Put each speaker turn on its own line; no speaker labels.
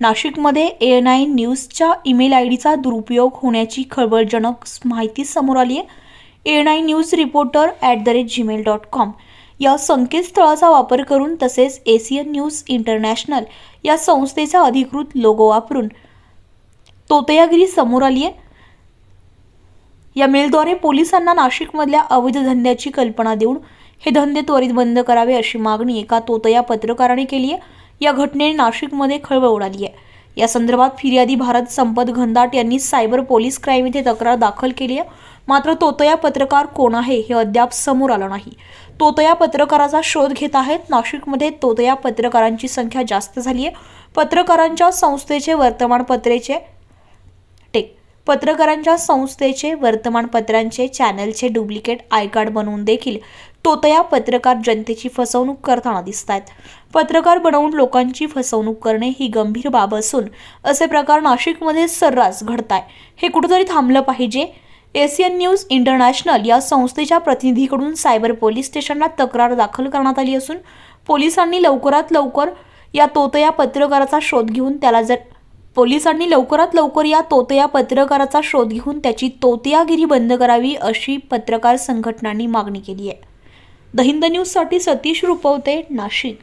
नाशिकमध्ये A nine न्यूजच्या email I डीचा दुरुपयोग होण्याची खळबळजनक माहिती समोर आली आहे. A nine news reporter at the rate Gmail dot com या संकेतस्थळाचा वापर करून तसेच एशियन न्यूज इंटरनॅशनल या संस्थेचा अधिकृत लोगो वापरून तोतयागिरी समोर आली आहे. या मेलद्वारे पोलिसांना नाशिकमधल्या अवैध धंद्याची कल्पना देऊन हे धंदे त्वरित बंद करावे अशी मागणी एका तोतया पत्रकाराने केली आहे. या घटनेने नाशिकमध्ये खळबळ उडाली आहे. या संदर्भात फिर्यादी भारत संपत घनदाट यांनी सायबर पोलीस क्राईम इथे तक्रार दाखल केली आहे. मात्र तोतया पत्रकार कोण आहे हे अद्याप समोर आलं नाही. तोतया पत्रकाराचा शोध घेत आहेत. नाशिकमध्ये तोतया पत्रकारांची संख्या जास्त झाली आहे. पत्रकारांच्या संस्थेचे वर्तमानपत्रेचे टेक पत्रकारांच्या संस्थेचे वर्तमानपत्रांचे चॅनलचे डुप्लिकेट आय कार्ड बनवून देखील तोतया पत्रकार जनतेची फसवणूक करताना दिसत आहेत पत्रकार बनवून लोकांची फसवणूक करणे ही गंभीर बाब असून असे प्रकार नाशिकमध्ये सर्रास घडत आहे हे कुठेतरी थांबलं पाहिजे? एशियन न्यूज इंटरनॅशनल या संस्थेच्या प्रतिनिधीकडून सायबर पोलीस स्टेशनला तक्रार दाखल करण्यात आली असून पोलिसांनी लवकरात लवकर या तोतया पत्रकाराचा शोध घेऊन त्याला जर पोलिसांनी लवकरात लवकर या तोतया पत्रकाराचा शोध घेऊन त्याची तोतयागिरी बंद करावी अशी पत्रकार संघटनांनी मागणी केली आहे. द हिंद न्यूजसाठी सतीश रुपवते नाशिक.